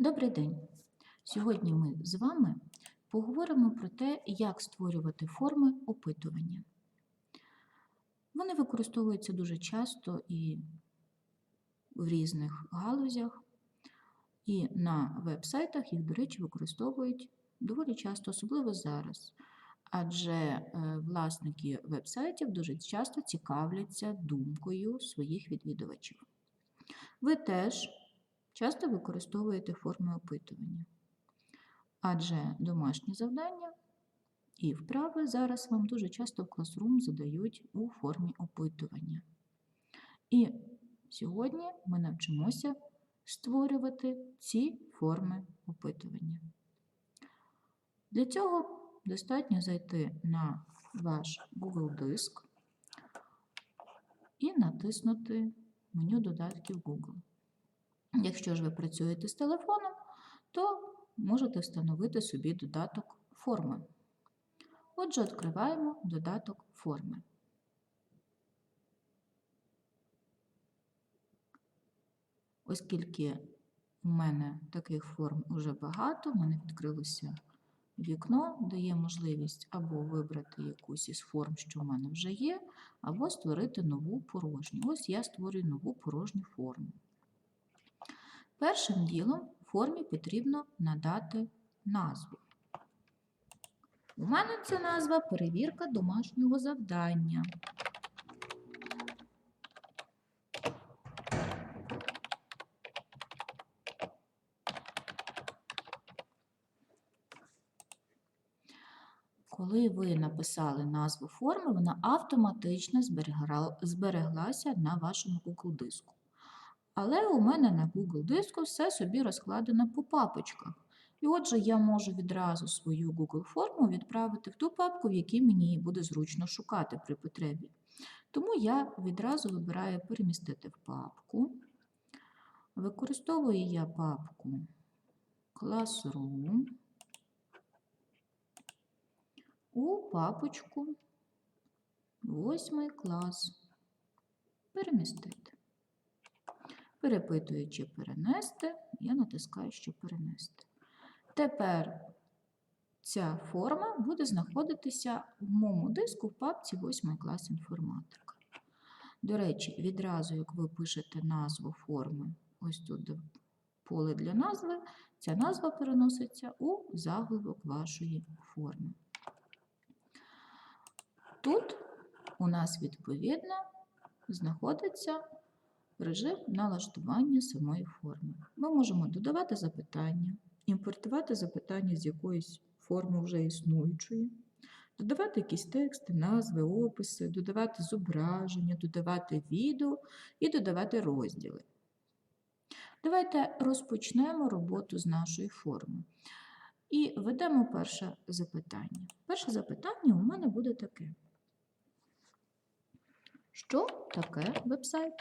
Добрий день! Сьогодні ми з вами поговоримо про те, як створювати форми опитування. Вони використовуються дуже часто і в різних галузях, і на веб-сайтах їх, до речі, використовують доволі часто, особливо зараз. Адже е, власники веб-сайтів дуже часто цікавляться думкою своїх відвідувачів. Ви теж часто використовуєте форми опитування. Адже домашні завдання і вправи зараз вам дуже часто в Classroom задають у формі опитування. І сьогодні ми навчимося створювати ці форми опитування. Для цього достатньо зайти на ваш Google диск і натиснути меню додатків Google. Якщо ж ви працюєте з телефоном, то можете встановити собі додаток форми. Отже, відкриваємо додаток форми. Оскільки у мене таких форм уже багато, в мене відкрилося вікно, дає можливість або вибрати якусь із форм, що в мене вже є, або створити нову порожню. Ось я створюю нову порожню форму. Першим ділом формі потрібно надати назву. У мене це назва перевірка домашнього завдання. Коли ви написали назву форми, вона автоматично збереглася на вашому Google диску. Але у мене на Google диску все собі розкладено по папочках. І отже, я можу відразу свою Google форму відправити в ту папку, в якій мені її буде зручно шукати при потребі. Тому я відразу вибираю перемістити в папку. Використовую я папку Classroom. У папочку 8 клас. Перемістити. Перепитуючи перенести, я натискаю, що перенести. Тепер ця форма буде знаходитися в моєму диску в папці 8 клас інформатика. До речі, відразу, як ви пишете назву форми, ось тут поле для назви, ця назва переноситься у заголовок вашої форми. Тут у нас відповідно знаходиться режим налаштування самої форми. Ми можемо додавати запитання, імпортувати запитання з якоїсь форми вже існуючої, додавати якісь тексти, назви, описи, додавати зображення, додавати відео і додавати розділи. Давайте розпочнемо роботу з нашої форми. І ведемо перше запитання. Перше запитання у мене буде таке. Що таке веб-сайт?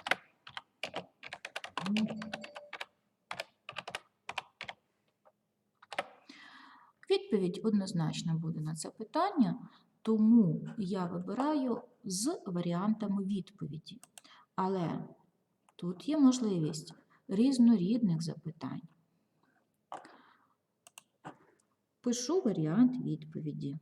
Відповідь однозначно буде на це питання, тому я вибираю з варіантами відповіді. Але тут є можливість різнорідних запитань. Пишу варіант відповіді.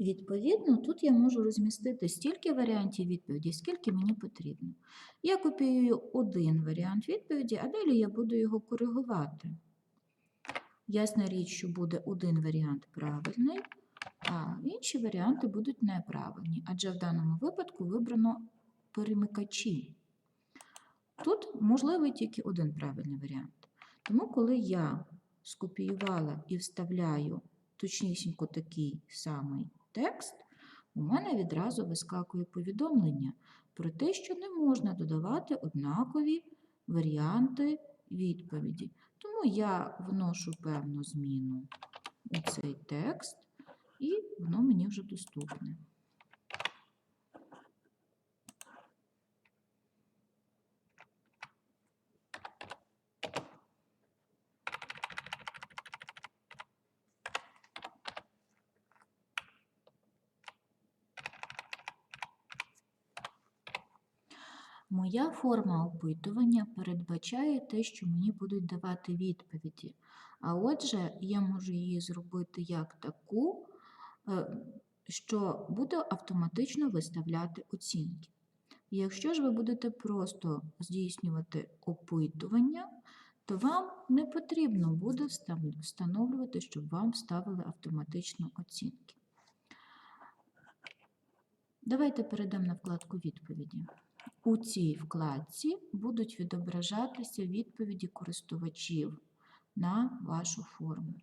Відповідно, тут я можу розмістити стільки варіантів відповіді, скільки мені потрібно. Я копіюю один варіант відповіді, а далі я буду його коригувати. Ясна річ, що буде один варіант правильний, а інші варіанти будуть неправильні, адже в даному випадку вибрано перемикачі. тут можливий тільки один правильний варіант. Тому, коли я скопіювала і вставляю точнісінько такий самий текст, у мене відразу вискакує повідомлення про те, що не можна додавати однакові варіанти відповіді. Тому я вношу певну зміну у цей текст, і воно мені вже доступне. Моя форма опитування передбачає те, що мені будуть давати відповіді. А отже, я можу її зробити як таку, е, що буде автоматично виставляти оцінки. Якщо ж ви будете просто здійснювати опитування, то вам не потрібно буде встановлювати, щоб вам ставили автоматично оцінки. Давайте перейдемо на вкладку відповіді. У цій вкладці будуть відображатися відповіді користувачів на вашу форму.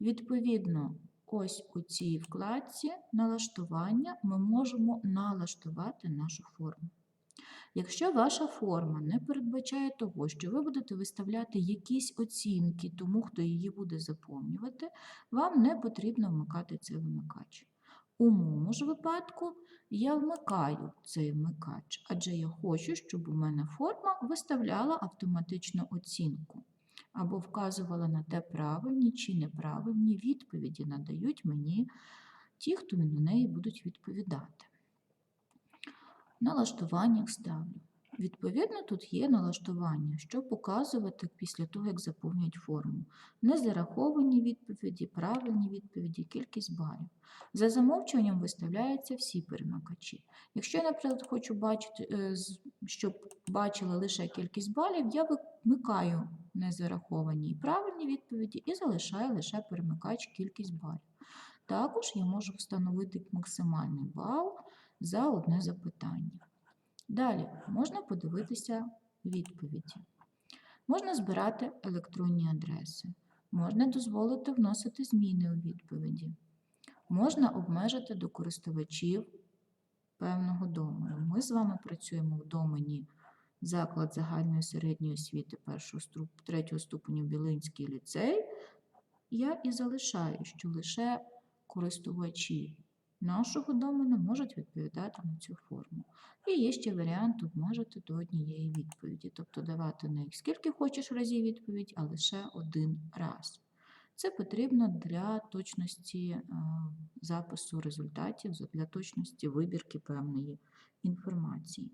Відповідно, ось у цій вкладці налаштування ми можемо налаштувати нашу форму. Якщо ваша форма не передбачає того, що ви будете виставляти якісь оцінки тому, хто її буде заповнювати, вам не потрібно вмикати цей вимикач. У моєму ж випадку я вмикаю цей вмикач, адже я хочу, щоб у мене форма виставляла автоматичну оцінку або вказувала на те, правильні чи неправильні відповіді надають мені ті, хто на неї будуть відповідати. Налаштування ставлю. Відповідно, тут є налаштування, що показувати після того, як заповнюють форму. Незараховані відповіді, правильні відповіді, кількість балів. За замовчуванням виставляються всі перемикачі. Якщо я, наприклад, хочу бачити, е, щоб бачила лише кількість балів, я вимикаю незараховані і правильні відповіді і залишаю лише перемикач кількість балів. Також я можу встановити максимальний бал за одне запитання. Далі можна подивитися відповіді. Можна збирати електронні адреси, можна дозволити вносити зміни у відповіді, можна обмежити до користувачів певного домену. Ми з вами працюємо в домені заклад загальної середньої освіти першого третього ступеню Білинський ліцей. Я і залишаю, що лише користувачі нашого домену можуть відповідати на цю форму. І є ще варіант обмежити до однієї відповіді, тобто давати на їх скільки хочеш разів відповідь, а лише один раз. Це потрібно для точності е, запису результатів, для точності вибірки певної інформації.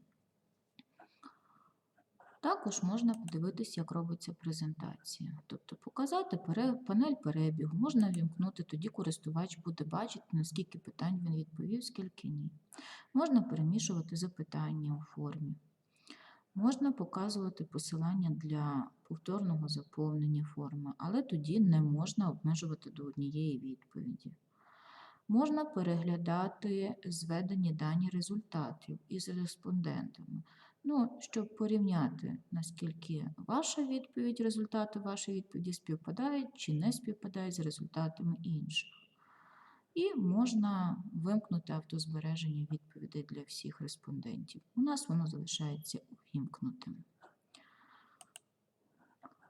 Також можна подивитися, як робиться презентація. Тобто показати панель перебігу, можна вімкнути, тоді користувач буде бачити, наскільки питань він відповів, скільки ні. Можна перемішувати запитання у формі. Можна показувати посилання для повторного заповнення форми, але тоді не можна обмежувати до однієї відповіді. Можна переглядати зведені дані результатів із респондентами. Ну, щоб порівняти, наскільки ваша відповідь, результати вашої відповіді співпадають чи не співпадають з результатами інших. І можна вимкнути автозбереження відповідей для всіх респондентів. У нас воно залишається увімкнутим.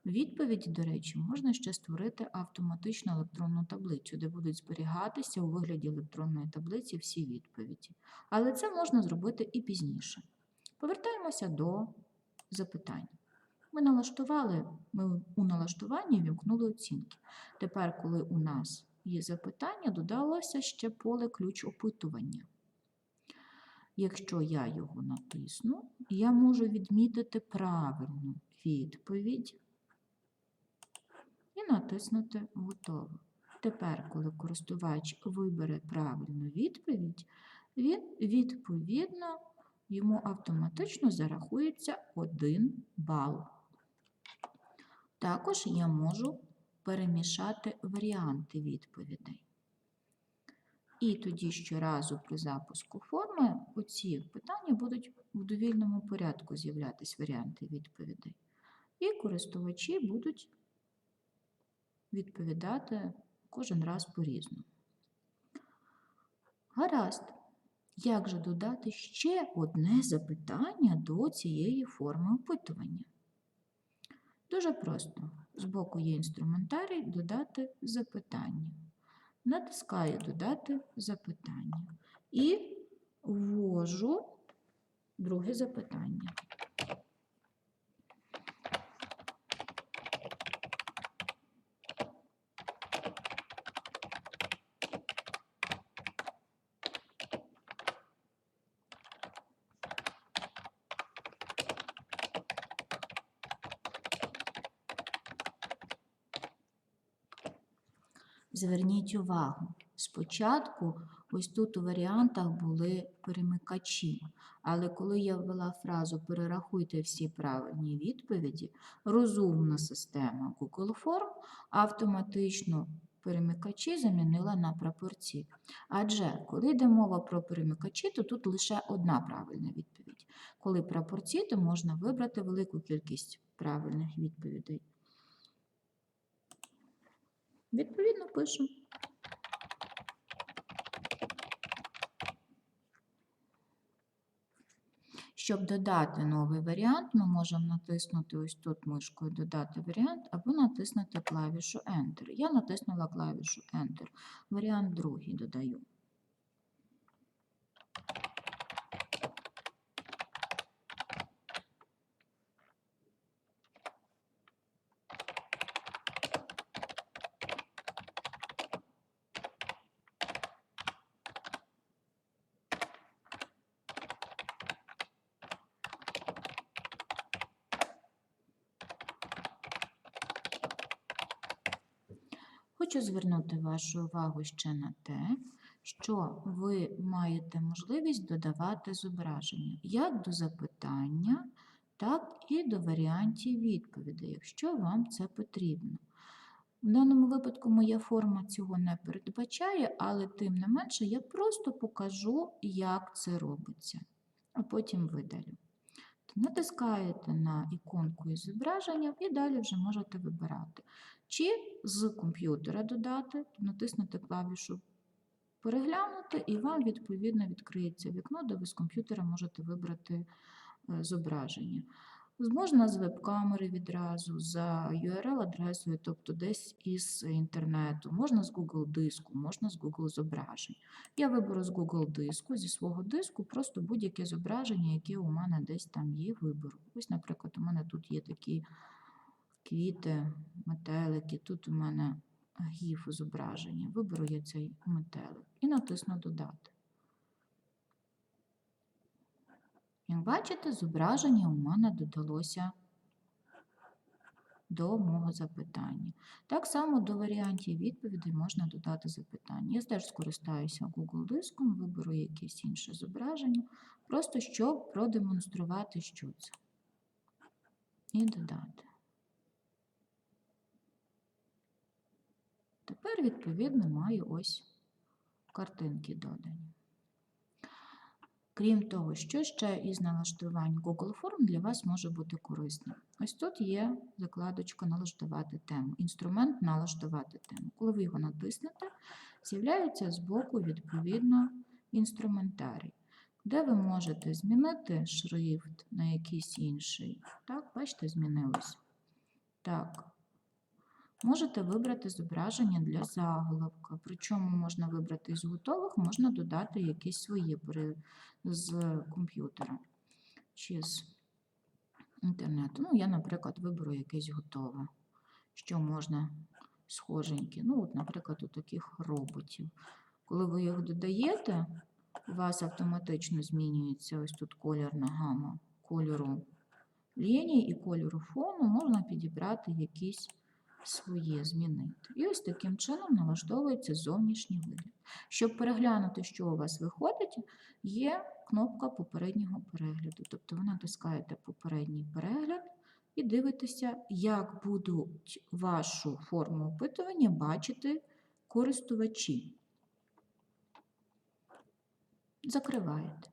Відповіді, до речі, можна ще створити автоматичну електронну таблицю, де будуть зберігатися у вигляді електронної таблиці всі відповіді. Але це можна зробити і пізніше. Повертаємося до запитань. Ми налаштували, ми у налаштуванні вімкнули оцінки. Тепер, коли у нас є запитання, додалося ще поле ключ опитування. Якщо я його натисну, я можу відмітити правильну відповідь і натиснути Готово. Тепер, коли користувач вибере правильну відповідь, він відповідно йому автоматично зарахується 1 бал. Також я можу перемішати варіанти відповідей. І тоді щоразу при запуску форми оці питання будуть в довільному порядку з'являтися варіанти відповідей. І користувачі будуть відповідати кожен раз по-різному. Гаразд. Як же додати ще одне запитання до цієї форми опитування? Дуже просто. Збоку є інструментарій додати запитання. Натискаю додати запитання і ввожу друге запитання. Зверніть увагу, спочатку ось тут у варіантах були перемикачі, але коли я ввела фразу Перерахуйте всі правильні відповіді, розумна система Google Form автоматично перемикачі замінила на прапорці. Адже коли йде мова про перемикачі, то тут лише одна правильна відповідь. Коли прапорці, то можна вибрати велику кількість правильних відповідей. Відповідно, пишемо. Щоб додати новий варіант, ми можемо натиснути ось тут мишкою Додати варіант або натиснути клавішу Enter. Я натиснула клавішу Enter. Варіант другий додаю. Хочу звернути вашу увагу ще на те, що ви маєте можливість додавати зображення як до запитання, так і до варіантів відповідей, якщо вам це потрібно. В даному випадку моя форма цього не передбачає, але тим не менше я просто покажу, як це робиться, а потім видалю. Натискаєте на іконку із зображенням і далі вже можете вибирати. Чи з комп'ютера додати, натиснути клавішу Переглянути, і вам, відповідно, відкриється вікно, де ви з комп'ютера можете вибрати е, зображення. Можна з веб-камери відразу, за URL-адресою, тобто десь із інтернету, можна з Google диску, можна з Google зображень. Я виберу з Google диску, зі свого диску, просто будь-яке зображення, яке у мене десь там є, виберу. Ось, наприклад, у мене тут є такі квіти, метелики, тут у мене гіф зображення. Виберу я цей метелик і натисну Додати. Як бачите, зображення у мене додалося до мого запитання. Так само до варіантів відповідей можна додати запитання. Я теж скористаюся Google диском, виберу якесь інше зображення, просто щоб продемонструвати, що це. І додати. Тепер, відповідно, маю ось картинки додані. Крім того, що ще із налаштувань Google Form для вас може бути корисним. Ось тут є закладочка Налаштувати тему, інструмент налаштувати тему. Коли ви його натиснете, з'являється збоку, відповідно, інструментарій, де ви можете змінити шрифт на якийсь інший. Так, бачите, змінилось. Так, Можете вибрати зображення для заголовка. Причому можна вибрати з готових, можна додати якісь свої з комп'ютера чи з інтернету. Ну, я, наприклад, виберу якесь готове, що можна схоженьке. Ну, от, наприклад, у таких роботів. Коли ви їх додаєте, у вас автоматично змінюється ось тут колірна гама кольору лінії і кольору фону, можна підібрати якісь своє змінити. І ось таким чином налаштовується зовнішній вигляд. Щоб переглянути, що у вас виходить, є кнопка попереднього перегляду. Тобто ви натискаєте попередній перегляд і дивитеся, як будуть вашу форму опитування бачити користувачі. Закриваєте.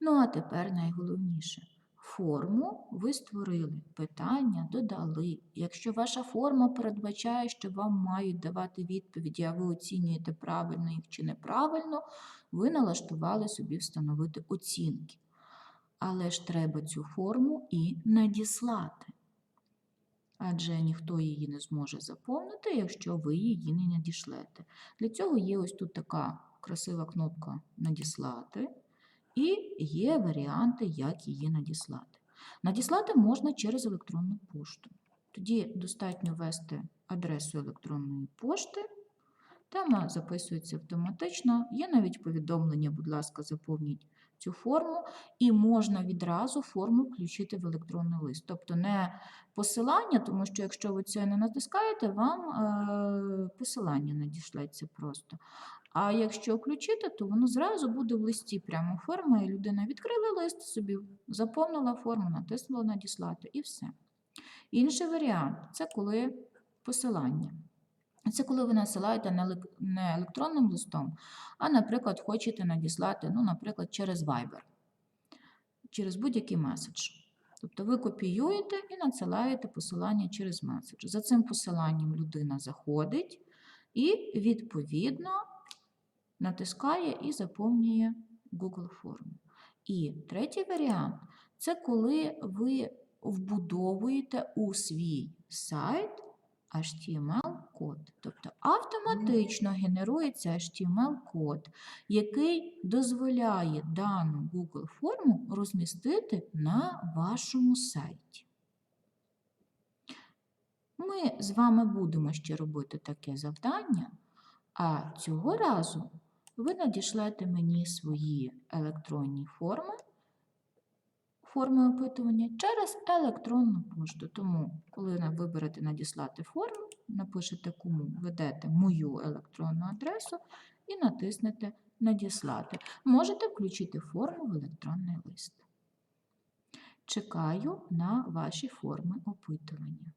Ну, а тепер найголовніше. Форму ви створили, питання додали. Якщо ваша форма передбачає, що вам мають давати відповіді, а ви оцінюєте правильно їх чи неправильно, ви налаштували собі встановити оцінки. Але ж треба цю форму і надіслати. Адже ніхто її не зможе заповнити, якщо ви її не надішлете. Для цього є ось тут така красива кнопка Надіслати. І є варіанти, як її надіслати. Надіслати можна через електронну пошту. Тоді достатньо ввести адресу електронної пошти. Тема записується автоматично. Є навіть повідомлення, будь ласка, заповніть цю форму, і можна відразу форму включити в електронний лист. Тобто не посилання, тому що якщо ви це не натискаєте, вам е, посилання надішлеться просто. А якщо включити, то воно зразу буде в листі прямо форма, і людина відкрила лист собі, заповнила форму, натиснула надіслати і все. Інший варіант це коли посилання. Це коли ви насилаєте не електронним листом, а, наприклад, хочете надіслати, ну, наприклад, через Viber, через будь-який меседж. Тобто ви копіюєте і надсилаєте посилання через меседж. За цим посиланням людина заходить і, відповідно, натискає і заповнює Google форму. І третій варіант це коли ви вбудовуєте у свій сайт HTML-код. Тобто автоматично генерується HTML-код, який дозволяє дану Google форму розмістити на вашому сайті. Ми з вами будемо ще робити таке завдання, а цього разу ви надішлете мені свої електронні форми, форми опитування через електронну пошту. Тому, коли виберете надіслати форму, напишете кому, введете мою електронну адресу і натиснете Надіслати. Можете включити форму в електронний лист. Чекаю на ваші форми опитування.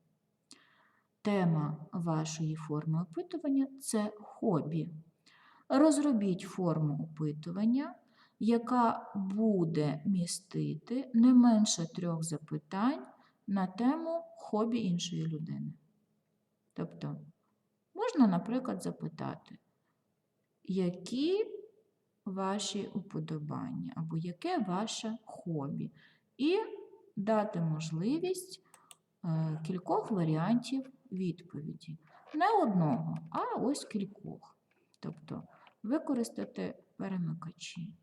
Тема вашої форми опитування це хобі. Розробіть форму опитування, яка буде містити не менше трьох запитань на тему хобі іншої людини. Тобто, можна, наприклад, запитати, які ваші уподобання або яке ваше хобі, і дати можливість е, кількох варіантів відповіді. Не одного, а ось кількох. Тобто використати перемикачі.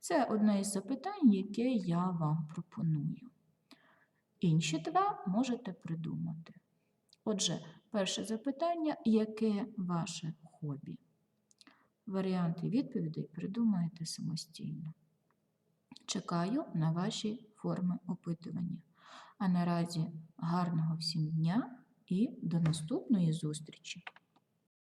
Це одне із запитань, яке я вам пропоную. Інші два можете придумати. Отже, перше запитання яке ваше хобі? Варіанти відповідей придумаєте самостійно. Чекаю на ваші форми опитування. А наразі гарного всім дня і до наступної зустрічі!